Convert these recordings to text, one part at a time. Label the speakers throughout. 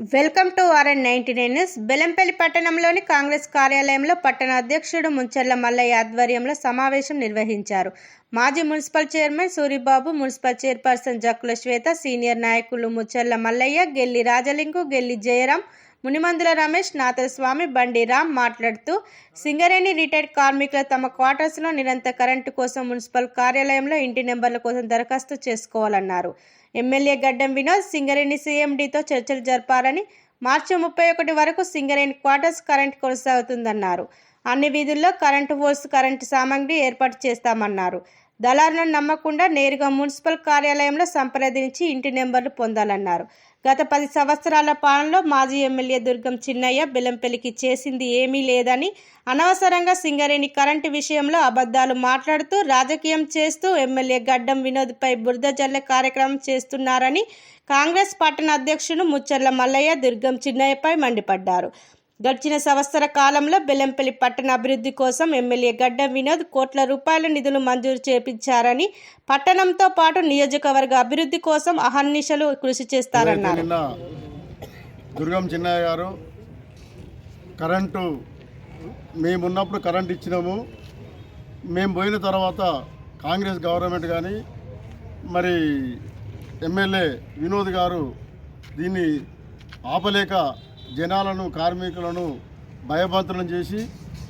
Speaker 1: Welcome to RN ninety nine news. Bellampalli పట్టణంలోని కాంగ్రెస్ కార్యాలయంలో పట్టణ అధ్యక్షుడు ముంచెర్ల మల్లయ్య ఆధ్వర్యంలో సమావేశం నిర్వహించారు. మాజీ municipal chairman Suribabu municipal chairperson Jakkula Swetha senior నాయకులు ముచ్చెర్ల మల్లయ్య గెల్లి రాజలింగు గెల్లి జయరాం మునిమందుల రమేష్ నాథస్వామి బండి రామ్ మాట్లాడుతూ సింగరేణి రిటైర్డ్ కార్మికులు తమ క్వార్టర్స్లో నిరంతర కరెంటు కోసం మున్సిపల్ కార్యాలయంలో ఇంటి నెంబర్ల కోసం దరఖాస్తు చేసుకోవాలన్నారు. ఎమ్మెల్యే గడ్డం వినోద్ సింగరేణి సీఎండీతో చర్చలు జరపాలని మార్చి ముప్పై ఒకటి వరకు సింగరేణి క్వార్టర్స్ కరెంట్ కొనసాగుతుందన్నారు. అన్ని వీధుల్లో కరెంటు పోల్స్ కరెంటు సామాగ్రి ఏర్పాటు చేస్తామన్నారు. దళారులను నమ్మకుండా నేరుగా మున్సిపల్ కార్యాలయంలో సంప్రదించి ఇంటి నెంబర్లు పొందాలన్నారు. గత పది సంవత్సరాల పాలనలో మాజీ ఎమ్మెల్యే దుర్గం చిన్నయ్య బెలంపల్లికి చేసింది ఏమీ లేదని అనవసరంగా సింగరేణి కరెంటు విషయంలో అబద్ధాలు మాట్లాడుతూ రాజకీయం చేస్తూ ఎమ్మెల్యే గడ్డం వినోద్పై బురద జల్లె కార్యక్రమం చేస్తున్నారని కాంగ్రెస్ పట్టణ అధ్యక్షుడు ముచ్చర్ల మల్లయ్య దుర్గం చిన్నయ్యపై మండిపడ్డారు. గడిచిన సంవత్సర కాలంలో బెల్లంపల్లి పట్టణ అభివృద్ధి కోసం ఎమ్మెల్యే గడ్డ వినోద్ కోట్ల రూపాయల నిధులు మంజూరు చేపించారని పట్టణంతో పాటు నియోజకవర్గ అభివృద్ధి కోసం అహర్నిశలు కృషి చేస్తారన్నారు.
Speaker 2: దుర్గం చిన్నయ్య గారు కరెంటు మేమున్నప్పుడు కరెంట్ ఇచ్చినాము మేము పోయిన తర్వాత కాంగ్రెస్ గవర్నమెంట్ కానీ మరి ఎమ్మెల్యే వినోద్ గారు దీన్ని ఆపలేక జనాలను కార్మికులను భయభద్రం చేసి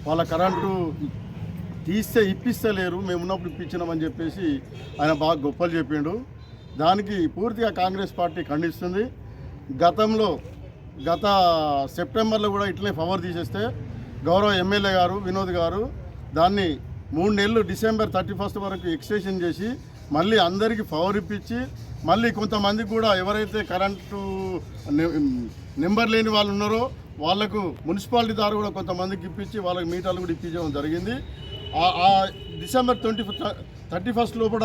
Speaker 2: వాళ్ళ కరెంటు తీస్తే ఇప్పిస్తలేరు మేము ఉన్నప్పుడు ఇప్పించినామని చెప్పేసి ఆయన బాగా గొప్పలు చెప్పిండు. దానికి పూర్తిగా కాంగ్రెస్ పార్టీ ఖండిస్తుంది. గతంలో గత సెప్టెంబర్లో కూడా ఇట్లనే పవర్ తీసేస్తే గౌరవ ఎమ్మెల్యే గారు వినోద్ గారు దాన్ని మూడు నెలలు డిసెంబర్ థర్టీ ఫస్ట్ వరకు ఎక్స్టెన్షన్ చేసి మళ్ళీ అందరికీ పవర్ ఇప్పించి మళ్ళీ కొంతమంది కూడా ఎవరైతే కరెంటు నెంబర్ లేని వాళ్ళు ఉన్నారో వాళ్ళకు మున్సిపాలిటీ ద్వారా కూడా కొంతమందికి ఇప్పించి వాళ్ళకి మీటర్లు కూడా ఇప్పించడం జరిగింది. ఆ- డిసెంబర్ ట్వంటీ థర్టీ ఫస్ట్ లోపల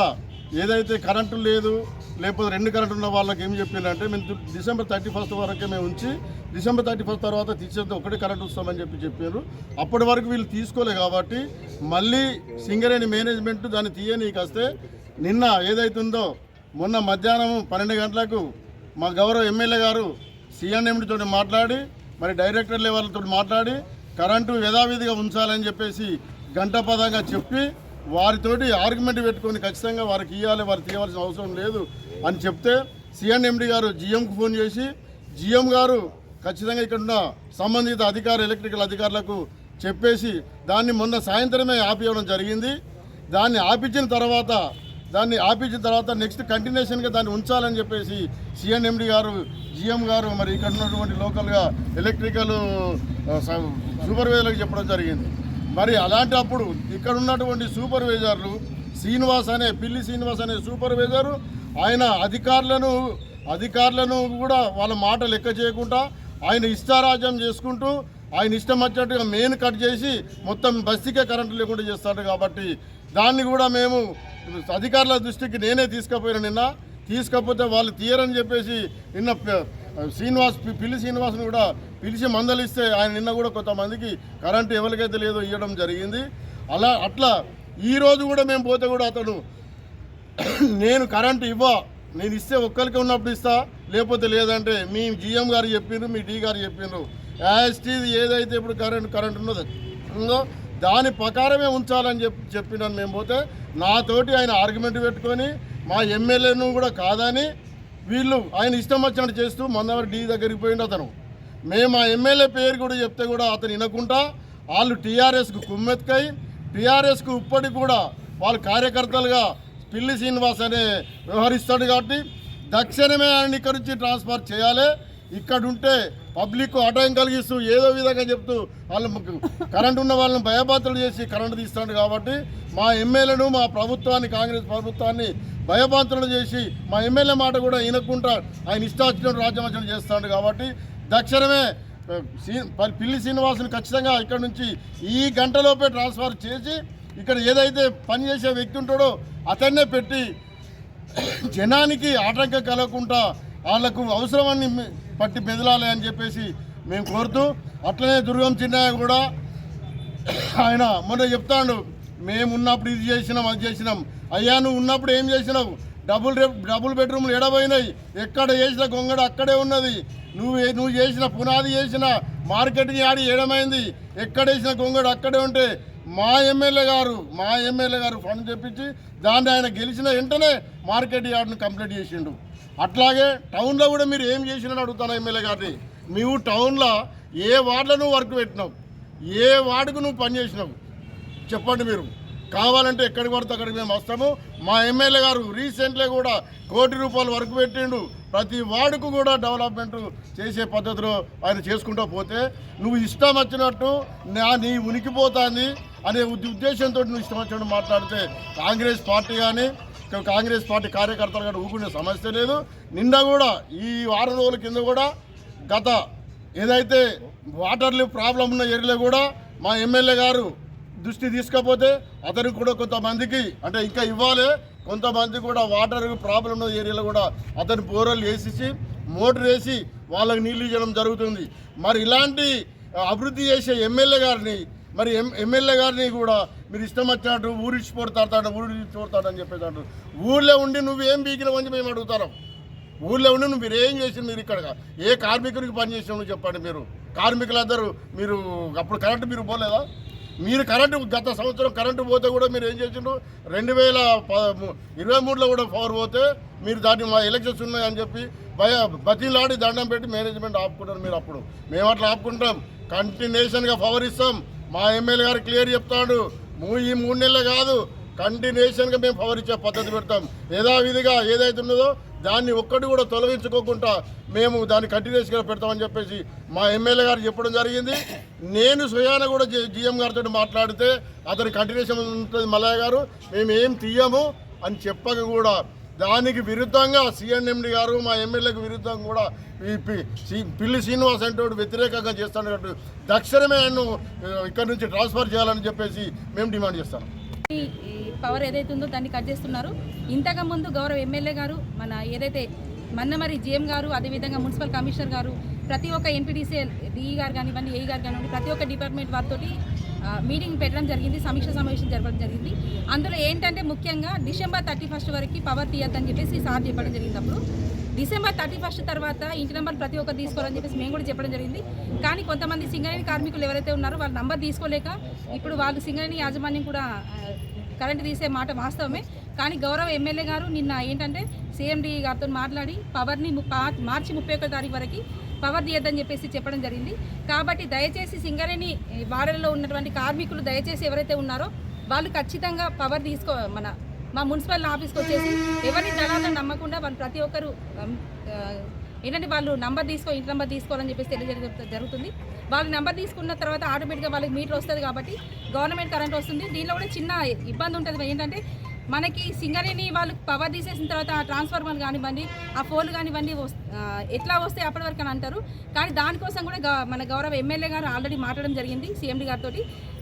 Speaker 2: ఏదైతే కరెంటు లేదు లేకపోతే రెండు కరెంటు ఉన్న వాళ్ళకి ఏం చెప్పిందంటే మేము డిసెంబర్ థర్టీ ఫస్ట్ వరకే మేము ఉంచి డిసెంబర్ థర్టీ ఫస్ట్ తర్వాత తీసేస్తే ఒకటే కరెంట్ వస్తామని చెప్పి చెప్పారు అప్పటి వరకు వీళ్ళు తీసుకోలే కాబట్టి మళ్ళీ సింగరేణి మేనేజ్మెంట్ దాన్ని తీయనీకి వస్తే నిన్న ఏదైతుందో మొన్న మధ్యాహ్నం పన్నెండు గంటలకు మా గౌరవ ఎమ్మెల్యే గారు సీఎంఎండితో మాట్లాడి మరి డైరెక్టర్ లెవెల్తో మాట్లాడి కరెంటు యథావిధిగా ఉంచాలని చెప్పేసి గంటపదంగా చెప్పి వారితోటి ఆర్గ్యుమెంట్ పెట్టుకొని ఖచ్చితంగా వారికి ఇవ్వాలి వారు తీయవలసిన అవసరం లేదు అని చెప్తే సిఎన్ఎండి గారు జిఎంకు ఫోన్ చేసి జిఎం గారు ఖచ్చితంగా ఇక్కడ ఉన్న సంబంధిత అధికార ఎలక్ట్రికల్ అధికారులకు చెప్పేసి దాన్ని మొన్న సాయంత్రమే ఆపివ్వడం జరిగింది. దాన్ని ఆపించిన తర్వాత దాన్ని ఆపించిన తర్వాత నెక్స్ట్ కంటిన్యూషన్గా దాన్ని ఉంచాలని చెప్పేసి సిఎన్ఎండి గారు జిఎం గారు మరి ఇక్కడ ఉన్నటువంటి లోకల్గా ఎలక్ట్రికల్ సూపర్వైజర్లకు చెప్పడం జరిగింది. మరి అలాంటప్పుడు ఇక్కడ ఉన్నటువంటి సూపర్వైజర్లు శ్రీనివాస్ అనే పిల్లి శ్రీనివాస్ అనే సూపర్వైజరు ఆయన అధికారులను అధికారులను కూడా వాళ్ళ మాట లెక్క చేయకుండా ఆయన ఇష్టారాజ్యం చేసుకుంటూ ఆయన ఇష్టం వచ్చినట్టుగా మెయిన్ కట్ చేసి మొత్తం బస్తీకే కరెంటు లేకుండా చేస్తాడు కాబట్టి దాన్ని కూడా మేము అధికారుల దృష్టికి నేనే తీసుకుపోయిన నిన్న. తీసుకపోతే వాళ్ళు తీయరని చెప్పేసి నిన్న శ్రీనివాస్ పి- పిల్లి శ్రీనివాస్ని కూడా పిలిచి మందలిస్తే ఆయన నిన్న కూడా కొంతమందికి కరెంటు ఎవరికైతే లేదో ఇవ్వడం జరిగింది. అలా అట్లా ఈరోజు కూడా మేము పోతే కూడా అతను నేను కరెంటు ఇవ్వ నేను ఇస్తే ఒక్కరికి ఉన్నప్పుడు ఇస్తా లేకపోతే లేదంటే మీ జిఎం గారు చెప్పిండ్రు మీ డి గారు చెప్పిండ్రు. యాస్టీది ఏదైతే ఇప్పుడు కరెంట్ కరెంట్ ఉన్నదో దాని ప్రకారమే ఉంచాలని చెప్పి చెప్పినాను మేము పోతే నాతోటి ఆయన ఆర్గ్యుమెంట్ పెట్టుకొని మా ఎమ్మెల్యేను కూడా కాదని వీళ్ళు ఆయన ఇష్టం వచ్చినట్టు చేస్తూ మందవరి డీ దగ్గరికి పోయిండు అతను. మేము ఆ ఎమ్మెల్యే పేరు కూడా చెప్తే కూడా అతను వినకుండా వాళ్ళు టీఆర్ఎస్కు కుమ్మెత్తుకై టీఆర్ఎస్కు ఇప్పటికి కూడా వాళ్ళ కార్యకర్తలుగా పిల్లి శ్రీనివాస్ అనే వ్యవహరిస్తాడు కాబట్టి తక్షణమే ఆయన ఇక్కడి నుంచి ట్రాన్స్ఫర్ చేయాలి. ఇక్కడ ఉంటే పబ్లిక్ ఆటయం కలిగిస్తూ ఏదో విధంగా చెప్తూ వాళ్ళు కరెంట్ ఉన్న వాళ్ళని భయపాత్రలు చేసి కరెంటు తీస్తాడు కాబట్టి మా ఎమ్మెల్యేను మా ప్రభుత్వాన్ని కాంగ్రెస్ ప్రభుత్వాన్ని భయపాత్రలు చేసి మా ఎమ్మెల్యే మాట కూడా వినకుండా ఆయన ఇష్టాచినట్టు రాజ్యవచనం చేస్తాడు కాబట్టి దక్షిణమే ప- పిల్లి శ్రీనివాసుని ఖచ్చితంగా ఇక్కడ నుంచి ఈ గంటలోపే ట్రాన్స్ఫర్ చేసి ఇక్కడ ఏదైతే పనిచేసే వ్యక్తి ఉంటాడో అతన్నే పెట్టి జనానికి ఆటంకం కలగకుండా వాళ్ళకు అవసరమని పట్టి బెదిలాలి అని చెప్పేసి మేము కోరుతూ అట్లనే దుర్గం చిన్నయ్య కూడా ఆయన మొన్న చెప్తాడు మేము ఉన్నప్పుడు ఇది చేసినాం అది చేసినాం. అయ్యా నువ్వు ఉన్నప్పుడు ఏం చేసినావు? డబుల్ డబుల్ బెడ్రూమ్లు ఎడబోయినాయి. ఎక్కడ చేసిన గొంగడ అక్కడే ఉన్నది. నువ్వు నువ్వు చేసిన పునాది చేసిన మార్కెటింగ్ ఆడి ఏడమైంది. ఎక్కడ వేసిన గొంగడు అక్కడే ఉంటే మా ఎమ్మెల్యే గారు మా ఎమ్మెల్యే గారు ఫండ్ తెప్పించి దాన్ని ఆయన గెలిచిన వెంటనే మార్కెట్ యార్డ్ను కంప్లీట్ చేసిండు. అట్లాగే టౌన్లో కూడా మీరు ఏం చేసినని అడుగుతాను ఎమ్మెల్యే గారిని. నువ్వు టౌన్లో ఏ వార్డులో నువ్వు వర్క్ పెట్టినావు? ఏ వార్డుకు నువ్వు పని చేసినావు? చెప్పండి మీరు. కావాలంటే ఎక్కడికి పడితే అక్కడికి మేము వస్తాము. మా ఎమ్మెల్యే గారు రీసెంట్లీ కూడా కోటి రూపాయలు వర్క్ పెట్టిండు. ప్రతి వార్డుకు కూడా డెవలప్మెంట్ చేసే పద్ధతిలో ఆయన చేసుకుంటూ పోతే నువ్వు ఇష్టం వచ్చినట్టు నా నీ ఉనికిపోతుంది అనే ఉద్దేశంతో నువ్వు ఇష్టం వచ్చినట్టు మాట్లాడితే కాంగ్రెస్ పార్టీ కానీ కాంగ్రెస్ పార్టీ కార్యకర్తలు కూడా ఊరుకునే సమస్య లేదు. నిన్న కూడా ఈ వారం రోజుల కింద కూడా గత ఏదైతే వాటర్లు ప్రాబ్లం ఉన్న ఏరియాలో కూడా మా ఎమ్మెల్యే గారు దృష్టి తీసుకపోతే అతనికి కూడా కొంతమందికి అంటే ఇంకా ఇవ్వాలి. కొంతమంది కూడా వాటర్ ప్రాబ్లం ఉన్న ఏరియాలో కూడా అతని బోరలు వేసేసి మోటార్ వేసి వాళ్ళకి నీళ్ళు ఇవ్వడం జరుగుతుంది. మరి ఇలాంటి అభివృద్ధి చేసే ఎమ్మెల్యే గారిని మరి ఎం ఎమ్మెల్యే గారిని కూడా మీరు ఇష్టం వచ్చినట్టు ఊరిచ్చి పోడతాడు ఊరిచ్చి పోడతాడని అంటారు ఊళ్ళో ఉండి నువ్వేం బీకినవని మేము అడుగుతాం ఊళ్ళో ఉండి నువ్వు మీరు ఏం చేసి మీరు ఇక్కడ? ఏ కార్మికునికి పనిచేసినావు చెప్పండి మీరు. కార్మికులందరూ మీరు అప్పుడు కరెంటు మీరు పోలేదా? మీరు కరెంటు గత సంవత్సరం కరెంటు పోతే కూడా మీరు ఏం చేసిండ్రు? రెండు వేల ఇరవై మూడులో కూడా పవర్ పోతే మీరు దాన్ని మా ఎలక్షన్స్ ఉన్నాయని చెప్పి భయ బతిలాడి దండం పెట్టి మేనేజ్మెంట్ ఆపుకుంటారు మీరు అప్పుడు. మేము అట్లా ఆపుకుంటాం. కంటిన్యూషన్గా పవర్ ఇస్తాం. మా ఎమ్మెల్యే గారు క్లియర్ చెప్తాడు. మూ- ఈ మూడు నెలలు కాదు కంటిన్యూషన్గా మేము పవర్ ఇచ్చే పద్ధతి పెడతాం. యథావిధిగా ఏదైతే ఉన్నదో దాన్ని ఒక్కటి కూడా తొలగించుకోకుండా మేము దాన్ని కంటిన్యూస్గా పెడతామని చెప్పేసి మా ఎమ్మెల్యే గారు చెప్పడం జరిగింది. నేను స్వయాన కూడా జి- గారితో మాట్లాడితే అతని కంటిన్యూషన్ ఉంటుంది మలయ్య గారు. మేము ఏం తీయము అని చెప్పక కూడా దానికి విరుద్ధంగా సిఎన్ఎండి గారు మా ఎమ్మెల్యేకి విరుద్ధంగా కూడా ఈ పి- సి- పిల్లి శ్రీనివాస్ అంటే వ్యతిరేకంగా చేస్తున్నట్టు తక్షణమే నన్ను ఇక్కడ నుంచి ట్రాన్స్ఫర్ చేయాలని చెప్పేసి మేము డిమాండ్ చేస్తాం.
Speaker 3: ఈ పవర్ ఏదైతే ఉందో దాన్ని కట్ చేస్తున్నారు. ఇంతకు ముందు గౌరవ ఎమ్మెల్యే గారు మన ఏదైతే మన్నమరి జిఎం గారు అదేవిధంగా మున్సిపల్ కమిషనర్ గారు ప్రతి ఒక్క ఎన్పీడీసీ డిఈ గారు కానివ్వండి ఏఈ గారు కానివ్వండి ప్రతి ఒక్క డిపార్ట్మెంట్ వారితో మీటింగ్ పెట్టడం జరిగింది సమీక్ష సమావేశం జరపడం జరిగింది. అందులో ఏంటంటే ముఖ్యంగా డిసెంబర్ థర్టీ ఫస్ట్ వరకు పవర్ తీయద్దని చెప్పేసి సార్ చెప్పడం జరిగింది అప్పుడు. డిసెంబర్ థర్టీ ఫస్ట్ తర్వాత ఇంటి నెంబర్ ప్రతి ఒక్కరు తీసుకోవాలని చెప్పేసి మేము కూడా చెప్పడం జరిగింది. కానీ కొంతమంది సింగరేణి కార్మికులు ఎవరైతే ఉన్నారో వాళ్ళ నంబర్ తీసుకోలేక ఇప్పుడు వాళ్ళు సింగరేణి యాజమాన్యం కూడా కరెంట్ తీసే మాట వాస్తవమే. కానీ గౌరవ ఎమ్మెల్యే గారు నిన్న ఏంటంటే సీఎండీ గారితో మాట్లాడి పవర్ని మార్చి ముప్పై ఒకటో తారీఖు వరకు పవర్ తీయద్దని చెప్పేసి చెప్పడం జరిగింది. కాబట్టి దయచేసి సింగరేణి వాడలలో ఉన్నటువంటి కార్మికులు దయచేసి ఎవరైతే ఉన్నారో వాళ్ళు ఖచ్చితంగా పవర్ తీసుకో మన మా మున్సిపల్ ఆఫీస్కి వచ్చేసి ఎవరిని దళాలను నమ్మకుండా వాళ్ళు ప్రతి ఒక్కరు ఏంటంటే వాళ్ళు నంబర్ తీసుకో ఇంటి నెంబర్ తీసుకోవాలని చెప్పేసి తెలియజేయడం జరుగుతుంది. వాళ్ళు నెంబర్ తీసుకున్న తర్వాత ఆటోమేటిక్గా వాళ్ళకి మీటర్ వస్తుంది కాబట్టి గవర్నమెంట్ కరెంట్ వస్తుంది. దీనిలో కూడా చిన్న ఇబ్బంది ఉంటుంది ఏంటంటే మనకి సింగరేణి వాళ్ళు పవర్ తీసేసిన తర్వాత ఆ ట్రాన్స్ఫార్మర్ కానివ్వండి ఆ ఫోన్లు కానివ్వండి ఎట్లా వస్తే అప్పటి వరకు అని అంటారు. కానీ దానికోసం కూడా గ- మన గౌరవ ఎమ్మెల్యే గారు ఆల్రెడీ మాట్లాడడం జరిగింది సీఎండి గారితో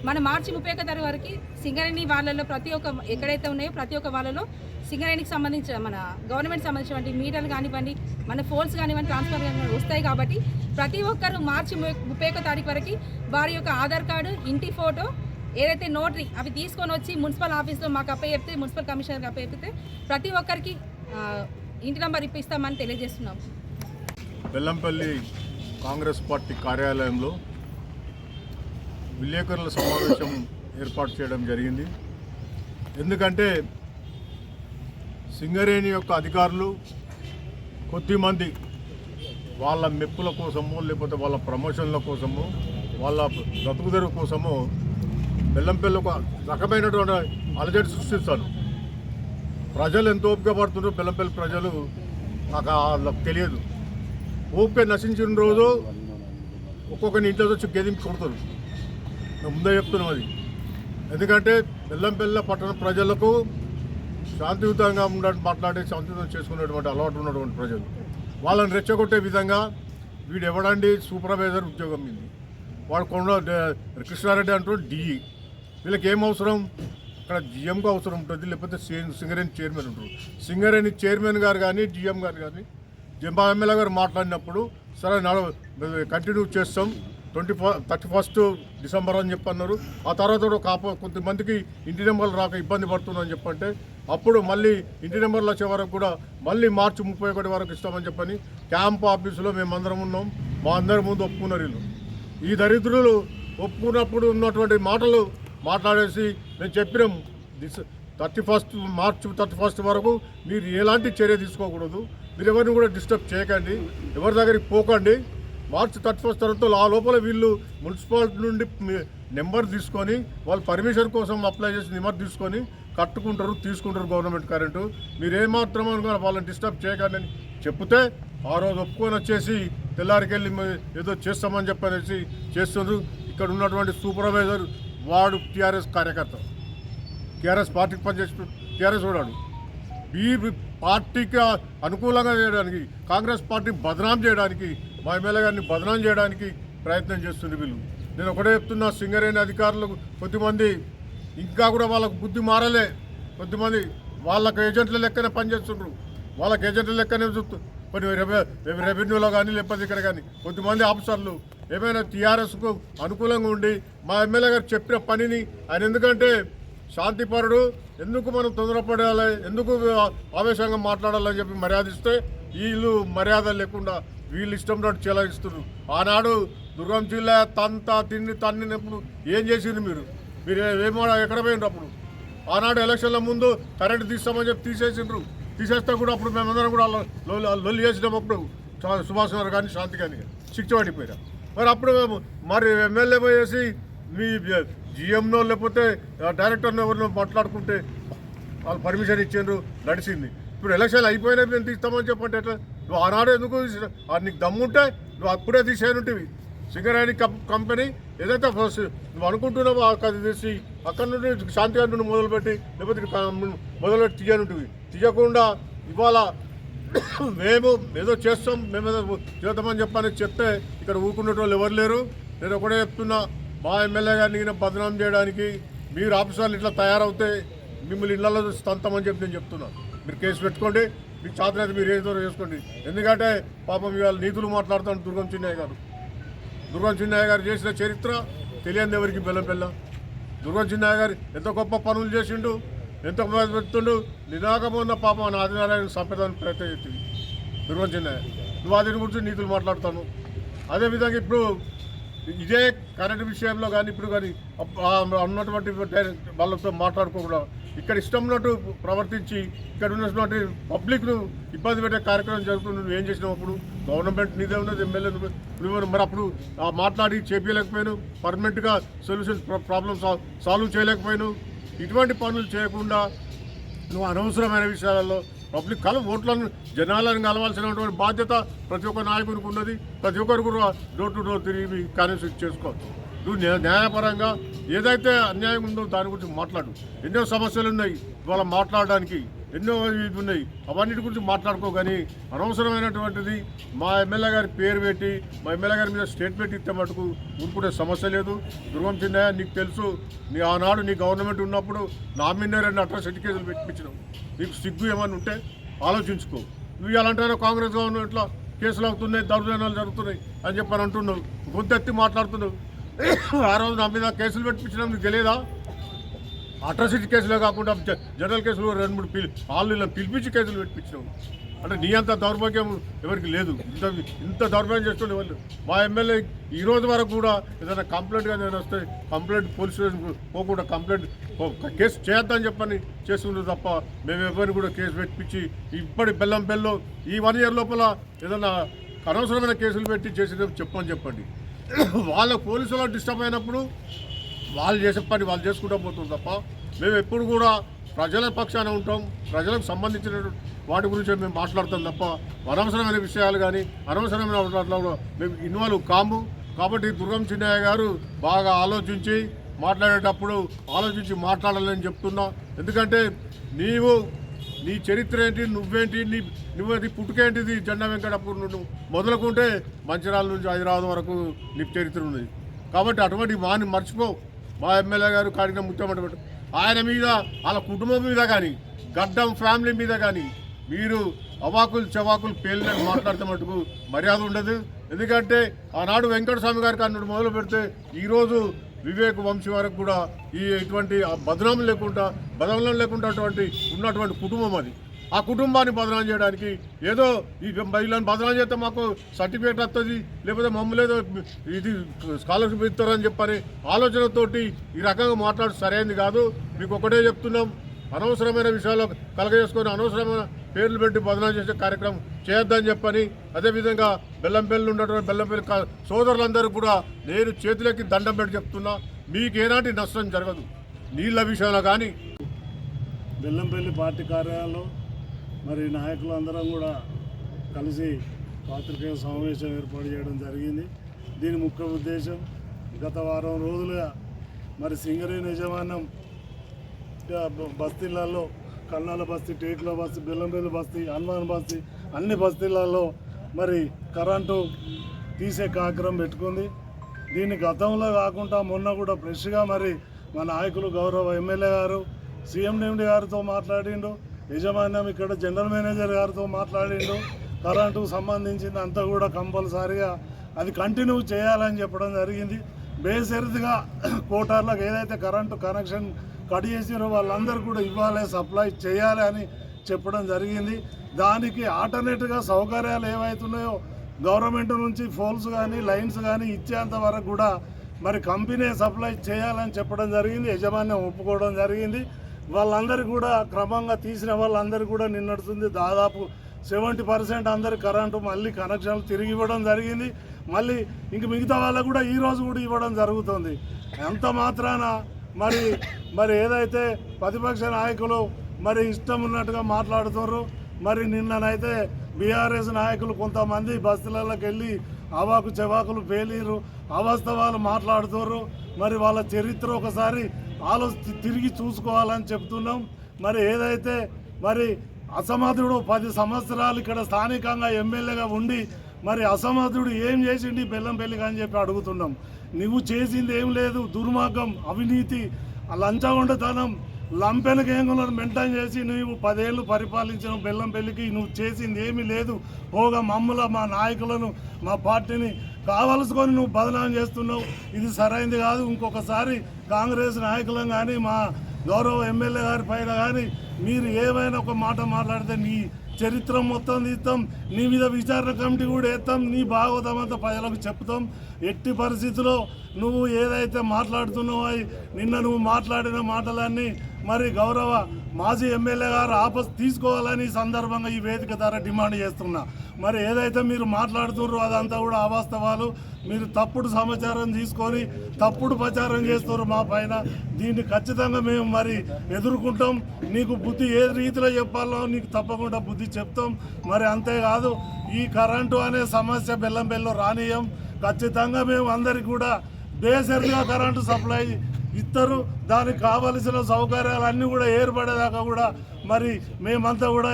Speaker 3: మన మార్చి ముప్పై ఒక తారీఖు వరకు సింగరేణి వాళ్ళలో ప్రతి ఒక్క ఎక్కడైతే ఉన్నాయో ప్రతి ఒక్క వాళ్ళలో సింగరేణికి సంబంధించిన మన గవర్నమెంట్ సంబంధించినటువంటి మీటర్లు కానివ్వండి మన ఫోన్స్ కానివ్వండి ట్రాన్స్ఫర్ కానివ్వండి వస్తాయి కాబట్టి ప్రతి ఒక్కరు మార్చి ముప్పై ఒక తారీఖు వరకు వారి యొక్క ఆధార్ కార్డు ఇంటి ఫోటో ఏదైతే నోటరీ అవి తీసుకొని వచ్చి మున్సిపల్ ఆఫీస్లో మాకు అప్ప చెప్తే మున్సిపల్ కమిషనర్కి అప్ప చెప్తే ప్రతి ఒక్కరికి ఇంటి నంబర్ ఇప్పిస్తామని తెలియజేస్తున్నాం.
Speaker 4: బెల్లంపల్లి కాంగ్రెస్ పార్టీ కార్యాలయంలో విలేకరుల సమావేశం ఏర్పాటు చేయడం జరిగింది. ఎందుకంటే సింగరేణి యొక్క అధికారులు కొద్దిమంది వాళ్ళ మెప్పుల కోసము లేకపోతే వాళ్ళ ప్రమోషన్ల కోసము వాళ్ళ బ్రతుకుదెరువు కోసము బెల్లంపల్లి ఒక రకమైనటువంటి అలజడి సృష్టిస్తారు. ప్రజలు ఎంత ఓపిక పడుతున్నారో బెల్లంపల్లి ప్రజలు నాకు వాళ్ళకి తెలియదు. ఓపిక నశించిన రోజు ఒక్కొక్కరిని ఇంట్లో వచ్చి గెదింపు కొడతారు. ముందే చెప్తున్నాం అది. ఎందుకంటే బెల్లంపల్లి పట్టణ ప్రజలకు శాంతియుతంగా ఉండ మాట్లాడి శాంతియుతం చేసుకునేటువంటి అలవాటు ఉన్నటువంటి ప్రజలు. వాళ్ళని రెచ్చగొట్టే విధంగా వీడు ఎవడండి సూపర్వైజర్ ఉద్యోగం ఇది వాడు కొండ కృష్ణారెడ్డి అంటూ డిఈ వీళ్ళకి ఏం అవసరం? అక్కడ జిఎంకు అవసరం ఉంటుంది లేకపోతే సింగరేణి చైర్మన్ ఉంటారు. సింగరేణి చైర్మన్ గారు కానీ జిఎం గారు కానీ జింబా ఎమ్మెల్యే గారు మాట్లాడినప్పుడు సరే నడవ కంటిన్యూ చేస్తాం twenty four thirty first December అని చెప్పి అన్నారు. ఆ తర్వాత కూడా కాప కొంతమందికి ఇంటి నెంబర్లు రాక ఇబ్బంది పడుతుందని చెప్పంటే అప్పుడు మళ్ళీ ఇంటి నెంబర్లు వచ్చే వరకు కూడా మళ్ళీ మార్చి ముప్పై ఒకటి వరకు ఇస్తామని చెప్పని క్యాంప్ ఆఫీసులో మేమందరం ఉన్నాం. మా అందరి ముందు ఒప్పుకున్నారు వీళ్ళు. ఈ దరిద్రులు ఒప్పుకున్నప్పుడు ఉన్నటువంటి మాటలు మాట్లాడేసి మేము చెప్పినాం. This thirty first March thirty first వరకు మీరు ఎలాంటి చర్య తీసుకోకూడదు. మీరు ఎవరిని కూడా డిస్టర్బ్ చేయకండి. ఎవరి దగ్గరికి పోకండి. మార్చ్ థర్టీ ఫస్ట్ తర్వాత ఆ లోపల వీళ్ళు మున్సిపాలిటీ నుండి నెంబర్ తీసుకొని వాళ్ళు పర్మిషన్ కోసం అప్లై చేసి నెంబర్ తీసుకొని కట్టుకుంటారు తీసుకుంటారు గవర్నమెంట్ కరెంటు. మీరు ఏమాత్రం అనుకున్నా వాళ్ళని డిస్టర్బ్ చేయకండి చెప్తే ఆ రోజు ఒప్పుకొని వచ్చేసి తెల్లారికెళ్ళి ఏదో చేస్తామని చెప్పనేసి చేస్తున్నారు ఇక్కడ ఉన్నటువంటి సూపర్వైజర్ వాడు టీఆర్ఎస్ కార్యకర్త. టీఆర్ఎస్ పార్టీకి పనిచేస్తూ టీఆర్ఎస్ వాడు. ఈ పార్టీకి అనుకూలంగా చేయడానికి కాంగ్రెస్ పార్టీ బదనాం చేయడానికి మా ఎమ్మెల్యే గారిని బదనాం చేయడానికి ప్రయత్నం చేస్తుంది వీళ్ళు. నేను ఒకటే చెప్తున్నా సింగరేణి అధికారులు కొద్దిమంది ఇంకా కూడా వాళ్ళకు బుద్ధి మారలే. కొద్దిమంది వాళ్ళకి ఏజెంట్ల లెక్కనే పనిచేస్తుండ్రు. వాళ్ళకి ఏజెంట్ల లెక్కనే చూస్తూ కొన్ని రెవెన్యూలో కానీ లేకపోతే ఇక్కడ కానీ కొద్దిమంది ఆఫీసర్లు ఏమైనా టీఆర్ఎస్కు అనుకూలంగా ఉండి మా ఎమ్మెల్యే గారు చెప్పిన పనిని ఆయన ఎందుకంటే శాంతిపరుడు ఎందుకు మనం తొందరపడాలి ఎందుకు ఆవేశంగా మాట్లాడాలని చెప్పి మర్యాద ఇస్తే వీళ్ళు మర్యాద లేకుండా వీళ్ళు ఇష్టం ఉన్నట్టు చెలాయిస్తున్నారు. ఆనాడు దుర్గం జిల్లా తంత తిండి తన్నినప్పుడు ఏం చేసింది మీరు? మీరు ఏమో ఎక్కడ పోయినప్పుడు అప్పుడు? ఆనాడు ఎలక్షన్ల ముందు కరెంటు తీస్తామని చెప్పి తీసేసిండ్రు. తీసేస్తే కూడా అప్పుడు మేమందరం కూడా లొ- లొల్లి చేసినాం అప్పుడు. సుభాష్ గారు కానీ శాంతి కానీ. శిక్ష పడిపోయారు మరి అప్పుడు మేము మరి ఎమ్మెల్యే పోయేసి మీ జిఎంనో లేకపోతే డైరెక్టర్నో ఎవరినో మాట్లాడుకుంటే వాళ్ళు పర్మిషన్ ఇచ్చిండ్రు నడిచింది. ఇప్పుడు ఎలక్షన్ అయిపోయినా మేము తీస్తామని చెప్పంటే ఎట్లా? నువ్వు ఆనాడు ఎందుకు నీకు దమ్ముంటే నువ్వు అప్పుడే తీసేయనుంటివి. సింగరేణి కంపెనీ ఏదైతే ఫస్ట్ నువ్వు అనుకుంటున్నావో అది తీసి అక్కడ నుండి శాంతిగా నుండి మొదలుపెట్టి లేకపోతే ఇటు కా- మొదలుపెట్టి తీయనుంటివి తీయకుండా ఇవాళ మేము ఏదో చేస్తాం మేము ఏదో చేద్దామని చెప్పని చెప్తే ఇక్కడ ఊరుకునేటోళ్ళు ఎవరు లేరు. నేను ఒకటే చెప్తున్నా మా ఎమ్మెల్యే గారిని బదనాం చేయడానికి మీరు ఆఫీసర్లు ఇట్లా తయారవుతే మిమ్మల్ని ఇళ్ళలో తంతామని చెప్పి నేను చెప్తున్నాను మీరు కేసు పెట్టుకోండి మీకు చాతనైతే మీరు ఏదో చేసుకోండి. ఎందుకంటే పాపం ఇవాళ నీతులు మాట్లాడుతాను దుర్గం చిన్నయ్య గారు. దుర్గం చిన్నయ్య గారు చేసిన చరిత్ర తెలియని ఎవరికి బెల్లం బెల్లం దుర్గం చిన్నయ్య గారు ఎంత గొప్ప పనులు చేసిండు ఎంతో పెడుతుండు నినాకమున్న పాపం అని ఆదినారాయణ సంప్రదాయం ప్రయత్నం చేస్తుంది దుర్గం చిన్నయ్య నువ్వు అతని గురించి నీతులు మాట్లాడుతాను అదేవిధంగా ఇప్పుడు ఇదే కరెంట్ విషయంలో కానీ ఇప్పుడు కానీ ఉన్నటువంటి వాళ్ళతో మాట్లాడుకోకుండా ఇక్కడ ఇష్టం ఉన్నట్టు ప్రవర్తించి ఇక్కడ ఉన్నటువంటి పబ్లిక్ను ఇబ్బంది పెట్టే కార్యక్రమం జరుగుతుంది నువ్వు ఏం చేసినావు అప్పుడు? గవర్నమెంట్ నీదే ఉన్నది ఎమ్మెల్యే నువ్వు మరి అప్పుడు మాట్లాడి చేపించలేకపోయాను పర్మనెంట్గా సొల్యూషన్ ప్రాబ్లమ్ సాల్వ్ చేయలేకపోయాను. ఇటువంటి పనులు చేయకుండా నువ్వు అనవసరమైన విషయాలలో పబ్లిక్ కల ఓట్లను జనాలను కలవాల్సినటువంటి బాధ్యత ప్రతి ఒక్క నాయకునికి ఉన్నది. ప్రతి ఒక్కరు కూడా డోర్ టు డోర్ తిరిగి కాన్స్టిట్యూట్ చేసుకోవచ్చు. నువ్వు న్యాయ- న్యాయపరంగా ఏదైతే అన్యాయం ఉందో దాని గురించి మాట్లాడు. ఎన్నో సమస్యలు ఉన్నాయి. ఇవాళ మాట్లాడడానికి ఎన్నో ఇవి ఉన్నాయి. అవన్నిటి గురించి మాట్లాడుకో కానీ అనవసరమైనటువంటిది మా ఎమ్మెల్యే గారి పేరు పెట్టి మా ఎమ్మెల్యే గారి మీద స్టేట్మెంట్ ఇస్తే మటుకు ఊరుకునే సమస్య లేదు. దుర్గం చిన్నయ్య నీకు తెలుసు నీ ఆనాడు నీ గవర్నమెంట్ ఉన్నప్పుడు నామినేర్ అని అట్రాసిటీ కేసులు పెట్టించినావు నీకు సిగ్గు ఏమన్నా ఉంటే ఆలోచించుకో. నువ్వు అలాంటి కాంగ్రెస్ గవర్నమెంట్లో కేసులు అవుతున్నాయి దౌర్జన్యాలు జరుగుతున్నాయి అని చెప్పని అంటున్నావు గొంతెత్తి మాట్లాడుతున్నావు ఆ రోజు నా మీద కేసులు పెట్టించినావు నీకు తెలియదా? అట్రాసిటీ కేసులే కాకుండా జనరల్ కేసులు రెండు మూడు పిల్ వాళ్ళు పిలిపించి కేసులు పెట్టించినాము అంటే నీ అంత దౌర్భాగ్యం ఎవరికి లేదు. ఇంత ఇంత దౌర్భాగ్యం చేస్తుండే వాళ్ళు. మా ఎమ్మెల్యే ఈ రోజు వరకు కూడా ఏదైనా కంప్లైంట్ కానీ ఏదైనా వస్తే కంప్లైంట్ పోలీస్ స్టేషన్ పోకుండా కంప్లైంట్ కేసు చేద్దామని చెప్పని చేస్తున్నారు తప్ప మేము ఎవరిని కూడా కేసు పెట్టించి ఇప్పటి బెల్లం బెల్లం ఈ వన్ ఇయర్ లోపల ఏదైనా అనవసరమైన కేసులు పెట్టి చేసిన చెప్పని చెప్పండి. వాళ్ళ పోలీసులు డిస్టర్బ్ అయినప్పుడు వాళ్ళు చేసే పని వాళ్ళు చేసుకుంటూ పోతుంది తప్ప మేము ఎప్పుడు కూడా ప్రజల పక్షాన ఉంటాం. ప్రజలకు సంబంధించిన వాటి గురించి మేము మాట్లాడతాం తప్ప అనవసరమైన విషయాలు కానీ అనవసరమైన మేము ఇన్వాల్వ్ కాము. కాబట్టి దుర్గం చిన్నయ్య గారు బాగా ఆలోచించి మాట్లాడేటప్పుడు ఆలోచించి మాట్లాడాలని చెప్తున్నా. ఎందుకంటే నీవు నీ చరిత్ర ఏంటి నువ్వేంటి నీ నువ్వేది పుట్టుకేంటిది జెండా వెంకటప్పుడు నువ్వు మొదలుకుంటే మంచిరాల నుంచి హైదరాబాద్ వరకు నీ చరిత్ర ఉన్నది. కాబట్టి అటువంటి మాని మర్చిపో. మా ఎమ్మెల్యే గారు కాడిన ముఖ్యమంత్రి. ఆయన మీద వాళ్ళ కుటుంబం మీద కానీ గడ్డం ఫ్యామిలీ మీద కానీ మీరు అవాకులు చవాకులు పేర్లని మాట్లాడితే మటుకు మర్యాద ఉండదు. ఎందుకంటే ఆనాడు వెంకటస్వామి గారికి అన్నట్టు మొదలు పెడితే ఈరోజు వివేక్ వంశీ వరకు కూడా ఈ ఇటువంటి ఆ లేకుండా బదనం లేకుండా అటువంటి ఉన్నటువంటి కుటుంబం అది. ఆ కుటుంబాన్ని బదనాం చేయడానికి ఏదో ఈ మహిళను బదనాం చేస్తే మాకు సర్టిఫికేట్ వస్తుంది లేకపోతే మమ్మల్ని ఏదో ఇది స్కాలర్షిప్ ఇస్తారని చెప్పని ఆలోచనతోటి ఈ రకంగా మాట్లాడు సరైనది కాదు. మీకు ఒకటే చెప్తున్నాం అనవసరమైన విషయాల్లో కలగజేసుకొని అనవసరమైన పేర్లు పెట్టి బదనాం చేసే కార్యక్రమం చేయొద్దని చెప్పని అదేవిధంగా బెల్లంపల్లి ఉన్నటువంటి బెల్లంపల్లి సోదరులందరూ కూడా నేను చేతులకి దండం పెట్టి చెప్తున్నా మీకు ఏనాటి నష్టం జరగదు. నీళ్ళ విషయంలో కానీ
Speaker 5: బెల్లంపల్లి పార్టీ కార్యాలయంలో మరి నాయకులు అందరం కూడా కలిసి పాత్రికేయ సమావేశం ఏర్పాటు చేయడం జరిగింది. దీని ముఖ్య ఉద్దేశం గత వారం రోజులుగా మరి సింగరేణి యజమాన్యం బస్తీలలో కన్నాల బస్తీ టేకుల బస్తీ బెల్లంపల్లి బస్తీ హనుమాన్ బస్తీ అన్ని బస్తీలలో మరి కరెంటు తీసే కార్యక్రమం పెట్టుకుంది. దీన్ని గతంలో కాకుండా మొన్న కూడా ఫ్రెష్గా మరి మా నాయకులు గౌరవ ఎమ్మెల్యే గారు సీఎం డిఎండి గారితో మాట్లాడిండు. యజమాన్యం ఇక్కడ జనరల్ మేనేజర్ గారితో మాట్లాడిండు. కరెంటుకు సంబంధించింది అంతా కూడా కంపల్సరీగా అది కంటిన్యూ చేయాలని చెప్పడం జరిగింది. బేసరిదిగా కోటార్లకు ఏదైతే కరెంటు కనెక్షన్ కట్ చేసినారో వాళ్ళందరూ కూడా ఇవ్వాలి సప్లై చేయాలి అని చెప్పడం జరిగింది. దానికి ఆల్టర్నేట్గా సౌకర్యాలు ఏవైతున్నాయో గవర్నమెంట్ నుంచి ఫోల్స్ కానీ లైన్స్ కానీ ఇచ్చేంత వరకు కూడా మరి కంపెనీ సప్లై చేయాలని చెప్పడం జరిగింది. యజమాన్యం ఒప్పుకోవడం జరిగింది. వాళ్ళందరూ కూడా క్రమంగా తీసిన వాళ్ళందరూ కూడా నిన్నడుతుంది దాదాపు సెవెంటీ పర్సెంట్ అందరి కరెంటు మళ్ళీ కనెక్షన్లు తిరిగి ఇవ్వడం జరిగింది. మళ్ళీ ఇంక మిగతా వాళ్ళకు కూడా ఈరోజు కూడా ఇవ్వడం జరుగుతుంది. ఎంత మాత్రాన మరి మరి ఏదైతే ప్రతిపక్ష నాయకులు మరి ఇష్టం ఉన్నట్టుగా మాట్లాడుతున్నారు మరి నిన్ననైతే బీఆర్ఎస్ నాయకులు కొంతమంది బస్తీలలోకి వెళ్ళి అవాకు చెవాకులు పేలీరు అవాస్తవాలు మాట్లాడుతున్నారు. మరి వాళ్ళ చరిత్ర ఒకసారి ఆలోచి తిరిగి చూసుకోవాలని చెప్తున్నాం. మరి ఏదైతే మరి అసమర్థుడు పది సంవత్సరాలు ఇక్కడ స్థానికంగా ఎమ్మెల్యేగా ఉండి మరి అసమర్థుడు ఏం చేసిండి బెల్లంపల్లికి అని చెప్పి అడుగుతున్నాం. నువ్వు చేసింది ఏం లేదు దుర్మార్గం అవినీతి లంచగొండతనం లంపెన గేంగులను మెయింటైన్ చేసి నువ్వు పదేళ్ళు పరిపాలించిన బెల్లంపల్లికి నువ్వు చేసింది ఏమీ లేదు. పోగా మమ్మల మా నాయకులను మా పార్టీని కావలసుకొని నువ్వు బదనాం చేస్తున్నావు. ఇది సరైనది కాదు. ఇంకొకసారి కాంగ్రెస్ నాయకులను కానీ మా గౌరవ ఎమ్మెల్యే గారి పైన కానీ మీరు ఏమైనా ఒక మాట మాట్లాడితే నీ చరిత్ర మొత్తం తీస్తాం. నీ మీద విచారణ కమిటీ కూడా వేస్తాం. నీ భాగవతం అంతా ప్రజలకు చెప్తాం. ఎట్టి పరిస్థితిలో నువ్వు ఏదైతే మాట్లాడుతున్నావో అయి నిన్న నువ్వు మాట్లాడిన మాటలన్నీ మరి గౌరవ మాజీ ఎమ్మెల్యే గారు ఆపస్ తీసుకోవాలని సందర్భంగా ఈ వేదిక ద్వారా డిమాండ్ చేస్తున్నా. మరి ఏదైతే మీరు మాట్లాడుతున్నారో అదంతా కూడా అవాస్తవాలు. మీరు తప్పుడు సమాచారం తీసుకొని తప్పుడు ప్రచారం చేస్తున్నారు మా పైన. దీన్ని ఖచ్చితంగా మేము మరి ఎదుర్కొంటాం. నీకు బుద్ధి ఏ రీతిలో చెప్పాలో నీకు తప్పకుండా బుద్ధి చెప్తాం. మరి అంతేకాదు ఈ కరెంటు అనే సమస్య బెల్లం బెల్లం రానియం ఖచ్చితంగా మేము అందరికి కూడా బేసరిగా కరెంటు సప్లై ఇస్తారు దానికి కావలసిన సౌకర్యాలు అన్నీ కూడా ఏర్పడేదాకా కూడా మరి మేమంతా కూడా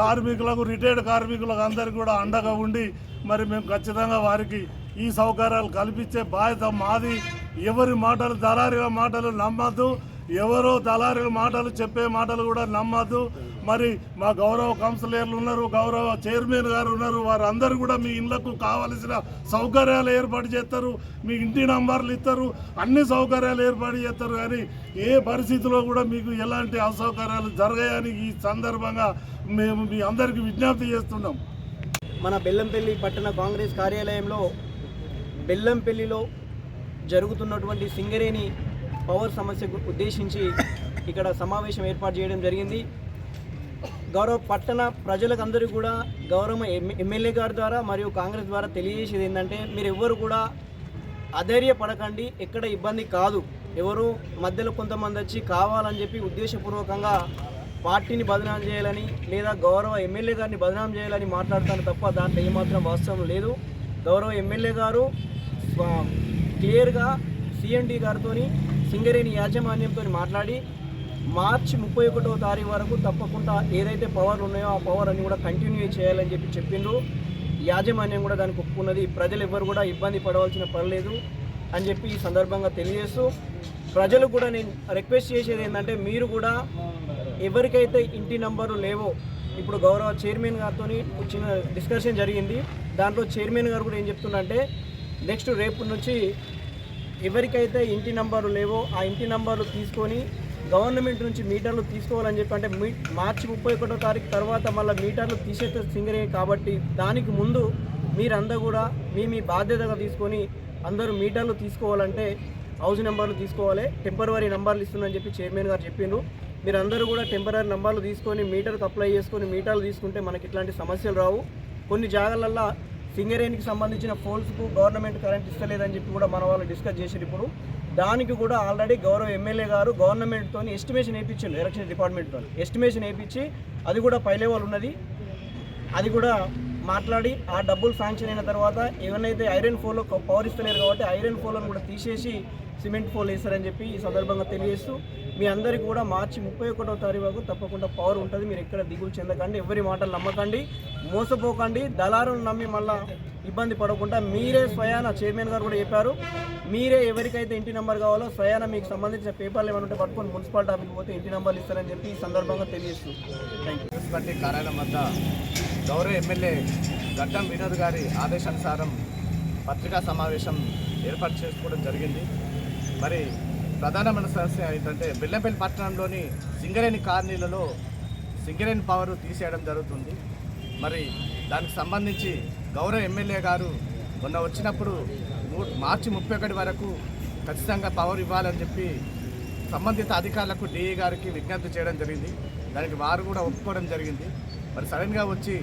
Speaker 5: కార్మికులకు రిటైర్డ్ కార్మికులకు అందరికీ కూడా అండగా ఉండి మరి మేము ఖచ్చితంగా వారికి ఈ సౌకర్యాలు కల్పించే బాధ్యత మాది. ఎవరి మాటలు దళారిగా మాటలు నమ్మద్దు. ఎవరో దళారుల మాటలు చెప్పే మాటలు కూడా నమ్మద్దు. మరి మా గౌరవ కౌన్సిలర్లు ఉన్నారు గౌరవ చైర్మన్ గారు ఉన్నారు వారందరూ కూడా మీ ఇళ్ళకు కావలసిన సౌకర్యాలు ఏర్పాటు చేస్తారు మీ ఇంటి నంబర్లు ఇస్తారు అన్ని సౌకర్యాలు ఏర్పాటు చేస్తారు. కానీ ఏ పరిస్థితిలో కూడా మీకు ఎలాంటి అసౌకర్యాలు జరగాయని ఈ సందర్భంగా మేము మీ అందరికీ విజ్ఞప్తి చేస్తున్నాం.
Speaker 6: మన బెల్లంపల్లి పట్టణ కాంగ్రెస్ కార్యాలయంలో బెల్లంపల్లిలో జరుగుతున్నటువంటి సింగరేణి పవర్ సమస్యకు ఉద్దేశించి ఇక్కడ సమావేశం ఏర్పాటు చేయడం జరిగింది. గౌరవ పట్టణ ప్రజలకందరూ కూడా గౌరవ ఎమ్మెల్యే గారి ద్వారా మరియు కాంగ్రెస్ ద్వారా తెలియజేసేది ఏంటంటే మీరు ఎవ్వరు కూడా అధైర్యపడకండి ఎక్కడ ఇబ్బంది కాదు. ఎవరు మధ్యలో కొంతమంది వచ్చి కావాలని చెప్పి ఉద్దేశపూర్వకంగా పార్టీని బదనాం చేయాలని లేదా గౌరవ ఎమ్మెల్యే గారిని బదనాం చేయాలని మాట్లాడతాను తప్ప దాంట్లో ఏమాత్రం వాస్తవం లేదు. గౌరవ ఎమ్మెల్యే గారు క్లియర్గా సిఎండి గారితో సింగరేణి యాజమాన్యంతో మాట్లాడి మార్చి ముప్పై ఒకటో తారీఖు వరకు తప్పకుండా ఏదైతే పవర్లు ఉన్నాయో ఆ పవర్ అన్ని కూడా కంటిన్యూ చేయాలని చెప్పి చెప్పిండ్రు. యాజమాన్యం కూడా దానికి ఒప్పుకున్నది. ప్రజలు ఎవరు కూడా ఇబ్బంది పడవలసిన పర్లేదు అని చెప్పి ఈ సందర్భంగా తెలియజేస్తూ ప్రజలు కూడా నేను రిక్వెస్ట్ చేసేది ఏంటంటే మీరు కూడా ఎవరికైతే ఇంటి నంబరు లేవో ఇప్పుడు గౌరవ చైర్మన్ గారితో చిన్న డిస్కషన్ జరిగింది. దాంట్లో చైర్మన్ గారు కూడా ఏం చెప్తుందంటే నెక్స్ట్ రేపు నుంచి ఎవరికైతే ఇంటి నంబరు లేవో ఆ ఇంటి నంబర్లు తీసుకొని గవర్నమెంట్ నుంచి మీటర్లు తీసుకోవాలని చెప్పి అంటే మీ మార్చి ముప్పై ఒకటో తారీఖు తర్వాత మళ్ళీ మీటర్లు తీసేస్తే సింగరే కాబట్టి దానికి ముందు మీరందరూ కూడా మీ మీ బాధ్యతగా తీసుకొని అందరూ మీటర్లు తీసుకోవాలంటే హౌస్ నెంబర్లు తీసుకోవాలి. టెంపరవరీ నెంబర్లు ఇస్తుందని చెప్పి చైర్మన్ గారు చెప్పిండ్రు. మీరందరూ కూడా టెంపరీ నెంబర్లు తీసుకొని మీటర్కి అప్లై చేసుకొని మీటర్లు తీసుకుంటే మనకి ఇట్లాంటి సమస్యలు రావు. కొన్ని జాగాలల్లో సింగరేణికి సంబంధించిన ఫోల్స్కు గవర్నమెంట్ కరెంట్ ఇస్తలేదని చెప్పి కూడా మన వాళ్ళు డిస్కస్ చేసారు ఇప్పుడు. దానికి కూడా ఆల్రెడీ గౌరవ ఎమ్మెల్యే గారు గవర్నమెంట్తో ఎస్టిమేషన్ వేయించిండు ఎలక్షన్ డిపార్ట్మెంట్తో ఎస్టిమేషన్ వేయించి అది కూడా పై లెవెల్ ఉన్నది. అది కూడా మాట్లాడి ఆ డబ్బులు శాంక్షన్ అయిన తర్వాత ఏవైతే ఐరన్ ఫోల్లో పవర్ ఇస్తలేరు కాబట్టి ఐరన్ ఫోలను కూడా తీసేసి సిమెంట్ ఫోల్ వేస్తారని చెప్పి ఈ సందర్భంగా తెలియజేస్తూ మీ అందరికీ కూడా మార్చి ముప్పై ఒకటో తారీఖు వరకు తప్పకుండా పవర్ ఉంటుంది. మీరు ఎక్కడ దిగులు చెందకండి ఎవరి మాటలు నమ్మకండి మోసపోకండి దళారులు నమ్మి మళ్ళా ఇబ్బంది పడకుండా మీరే స్వయాన చైర్మన్ గారు కూడా చెప్పారు. మీరే ఎవరికైతే ఇంటి నెంబర్ కావాలో స్వయాన మీకు సంబంధించిన పేపర్లు ఏమైనా ఉంటే పట్టుకొని మున్సిపాలిటీ ఆఫీస్కి పోతే ఇంటి నెంబర్లు ఇస్తారని చెప్పి ఈ సందర్భంగా తెలియజేస్తూ థ్యాంక్ యూ
Speaker 7: కాంగ్రెస్ కార్యాలయం వద్ద గౌరవ ఎమ్మెల్యే గడ్డం వినోద్ గారి ఆదేశానుసారం పత్రికా సమావేశం ఏర్పాటు చేసుకోవడం జరిగింది. మరి ప్రధానమైన సమస్య ఏంటంటే బెల్లంపల్లి పట్టణంలోని సింగరేణి కాలనీలలో సింగరేణి పవర్ తీసేయడం జరుగుతుంది. మరి దానికి సంబంధించి గౌరవ ఎమ్మెల్యే గారు మొన్న వచ్చినప్పుడు మూ- మార్చి ముప్పై ఒకటి వరకు ఖచ్చితంగా పవర్ ఇవ్వాలని చెప్పి సంబంధిత అధికారులకు డిఈ గారికి విజ్ఞప్తి చేయడం జరిగింది. దానికి వారు కూడా ఒప్పుకోవడం జరిగింది. మరి సడన్గా వచ్చి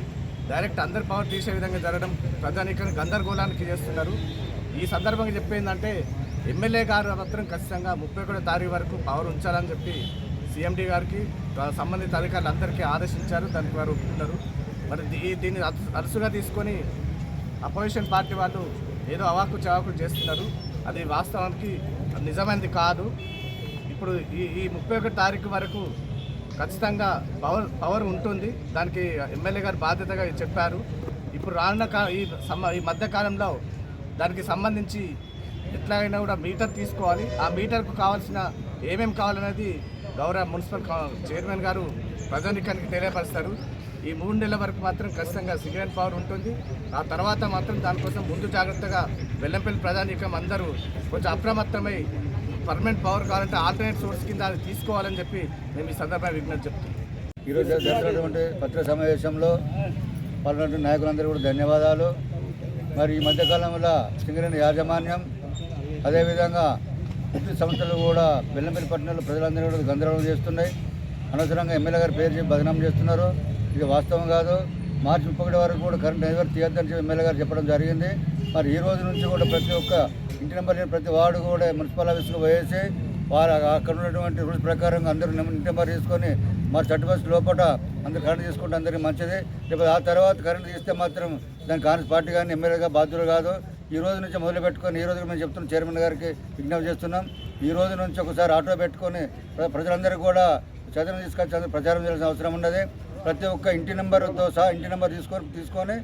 Speaker 7: డైరెక్ట్ అందరి పవర్ తీసే విధంగా జరగడం ప్రధానికంగా గందరగోళానికి చేస్తున్నారు. ఈ సందర్భంగా చెప్పేందంటే ఎమ్మెల్యే గారు మాత్రం ఖచ్చితంగా ముప్పై ఒకటో తారీఖు వరకు పవర్ ఉంచాలని చెప్పి సీఎండీ గారికి సంబంధిత అధికారులు అందరికీ ఆదేశించారు. దానికి వారు ఒప్పుకున్నారు. మరి దీ- దీన్ని అరుసుగా తీసుకొని అపోజిషన్ పార్టీ వాళ్ళు ఏదో అవాకు చవాకు చేస్తున్నారు. అది వాస్తవానికి నిజమైనది కాదు. ఇప్పుడు ఈ ఈ ముప్పై ఒకటి తారీఖు వరకు ఖచ్చితంగా పవర్ పవర్ ఉంటుంది. దానికి ఎమ్మెల్యే గారు బాధ్యతగా చెప్పారు. ఇప్పుడు రానున్న ఈ సమ ఈ మధ్యకాలంలో దానికి సంబంధించి ఎట్లాగైనా కూడా మీటర్ తీసుకోవాలి. ఆ మీటర్కు కావాల్సిన ఏమేమి కావాలనేది గౌరవ మున్సిపల్ చైర్మన్ గారు ప్రజానికానికి తెలియపరుస్తారు. ఈ మూడు నెలల వరకు మాత్రం ఖచ్చితంగా సిగరెట్ పవర్ ఉంటుంది. ఆ తర్వాత మాత్రం దానికోసం ముందు జాగ్రత్తగా వెల్లంపల్లి ప్రజానికం అందరూ కొంచెం అప్రమత్తమై పర్మనెంట్ పవర్ కావాలంటే ఆల్టర్నేట్ సోర్స్ కింద అది తీసుకోవాలని చెప్పి మేము ఈ సందర్భంగా విజ్ఞప్తి చెప్తున్నాం
Speaker 8: ఈరోజు జరిగినటువంటి పత్ర సమావేశంలో పాల్గొన్న నాయకులందరూ కూడా ధన్యవాదాలు. మరి ఈ మధ్యకాలంలో సింగరేణి యాజమాన్యం అదేవిధంగా విద్యుత్ సంస్థలు కూడా బెల్లంపల్లి పట్టణంలో ప్రజలందరూ కూడా గందరగోళం చేస్తున్నాయి. అనవసరంగా ఎమ్మెల్యే గారి పేరు చెప్పి బదనాం చేస్తున్నారు. ఇది వాస్తవం కాదు. మార్చి ముప్పై వరకు కూడా కరెంట్ నెట్వర్క్ తీయద్దని చెప్పి ఎమ్మెల్యే గారు చెప్పడం జరిగింది. మరి ఈ రోజు నుంచి కూడా ప్రతి ఒక్క ఇంటి నెంబర్ లేని ప్రతి వార్డు కూడా మున్సిపల్ ఆఫీస్కి పోయేసి వారు అక్కడ ఉన్నటువంటి రూల్స్ ప్రకారంగా అందరూ ఇంటి నెంబర్ తీసుకొని మరి థర్టీ ఫస్ట్ లోపల అందరు కరెంట్ తీసుకుంటే అందరికీ మంచిది. లేకపోతే ఆ తర్వాత కరెంట్ తీస్తే మాత్రం దాని కాంగ్రెస్ పార్టీ కానీ ఎమ్మెల్యేగా బాధ్యులు కాదు. ఈ రోజు నుంచి మొదలు పెట్టుకొని ఈ రోజు మేము చెప్తున్నాం చైర్మన్ గారికి విజ్ఞప్తి చేస్తున్నాం. ఈ రోజు నుంచి ఒకసారి ఆటో పెట్టుకొని ప్రజలందరికీ ప్రజలందరూ కూడా చదువు తీసుకొచ్చి ప్రచారం చేయాల్సిన అవసరం ఉన్నది. ప్రతి ఒక్క ఇంటి నెంబర్తో సహా ఇంటి నెంబర్ తీసుకొని తీసుకొని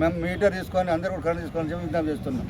Speaker 8: మేము మీటర్ తీసుకొని అందరూ కూడా కరెంట్ తీసుకొని చెప్పి విజ్ఞప్తి చేస్తున్నాం.